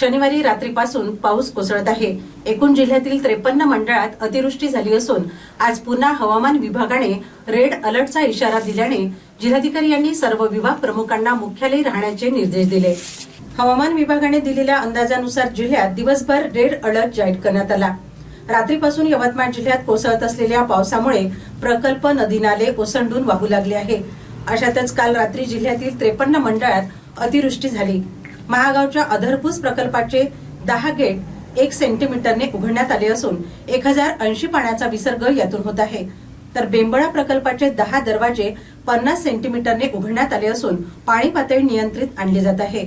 शनिवारी रात्रीपासून पाऊस कोसळत आहे. एकूण जिल्ह्यातील त्रेपन्न मंडळात अतिवृष्टी झाली असून आज पुन्हा हवामान विभागाने रेड अलर्टचा इशारा दिल्याने जिल्हाधिकारी यांनी सर्व विभाग प्रमुखांना मुख्यालयी राहण्याचे निर्देश दिले. हवामान विभागाने दिलेल्या अंदाजानुसार जिल्ह्यात दिवसभर रेड अलर्ट जाहीर करण्यात आला. रात्रीपासून यवतमाळ जिल्ह्यात कोसळत असलेल्या पावसामुळे प्रकल्प नदी नाले ओसंडून वाहू लागले आहे. अशातच काल रात्री जिल्ह्यातील त्रेपन्न मंडळात अतिवृष्टी झाली. महागावच्या अधरपूस प्रकल्पाचे दहा गेट एक सेंटीमीटरने उघडण्यात आले असून एक हजार ऐंशी पाण्याचा विसर्ग यातून होत आहे. तर बेंबळा प्रकल्पाचे दहा दरवाजे पन्नास सेंटीमीटरने उघडण्यात आले असून पाणी पातळी नियंत्रित आणली जात आहे.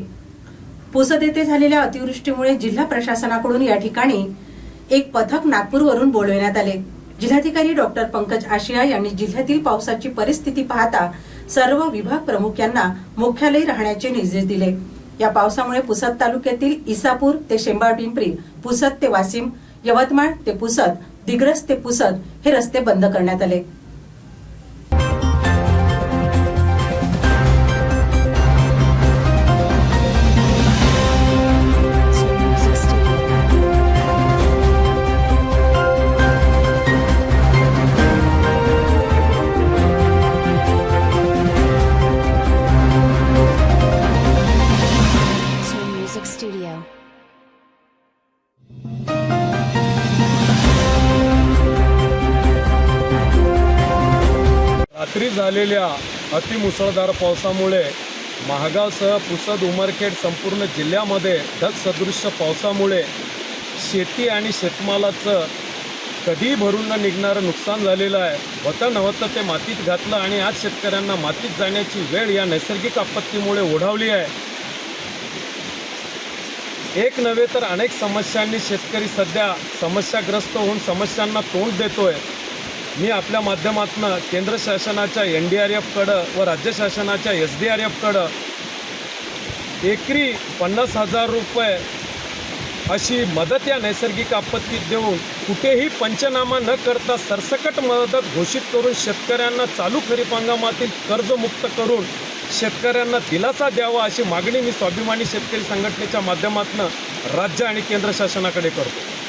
पुसद येथे झालेल्या अतिवृष्टीमुळे जिल्हा प्रशासनाकडून या ठिकाणी एक पथक नागपूरवरून बोलविण्यात आले. जिल्हाधिकारी डॉक्टर पंकज आशिया यांनी जिल्ह्यातील पावसाची परिस्थिती पाहता सर्व विभाग प्रमुख यांना मुख्यालय राहण्याचे निर्देश दिले. या पावसामुळे पुसद तालुक्यातील इसापूर ते शेंबाळ पिंपरी पुसद ते वासिम यवतमाळ ते पुसद दिग्रस ते पुसद हे रस्ते बंद करण्यात आले. Radio. रात्री झालेल्या अतिमुसळधार पावसामुळे महागावसह पुसद उमरखेड संपूर्ण जिल्ह्यामध्ये ढगसदृश्य पावसामुळे शेती आणि शेतमालाचं कधीही भरून न निघणारं नुकसान झालेलं आहे होतं नव्हतं ते मातीत घातलं आणि आज शेतकऱ्यांना मातीत जाण्याची वेळ या नैसर्गिक आपत्तीमुळे ओढावली आहे एक नव्हे तर अनेक समस्यांनी शेतकरी सध्या समस्याग्रस्त होऊन समस्यांना तोंड देतोय. मी आपल्या माध्यमातून केंद्र शासनाच्या एन डी आर एफकडं व राज्य शासनाच्या एस डी आर एफकडं एकरी पन्नास हजार रुपये अशी मदत या नैसर्गिक आपत्तीत देऊन कुठेही पंचनामा न करता सरसकट मदत घोषित करून शेतकऱ्यांना चालू खरीप हंगामातील कर्जमुक्त करून शेतकऱ्यांना दिलासा द्यावा अशी मागणी मी स्वाभिमानी शेतकरी संघटनेच्या माध्यमातून राज्य आणि केंद्र शासनाकडे करतो.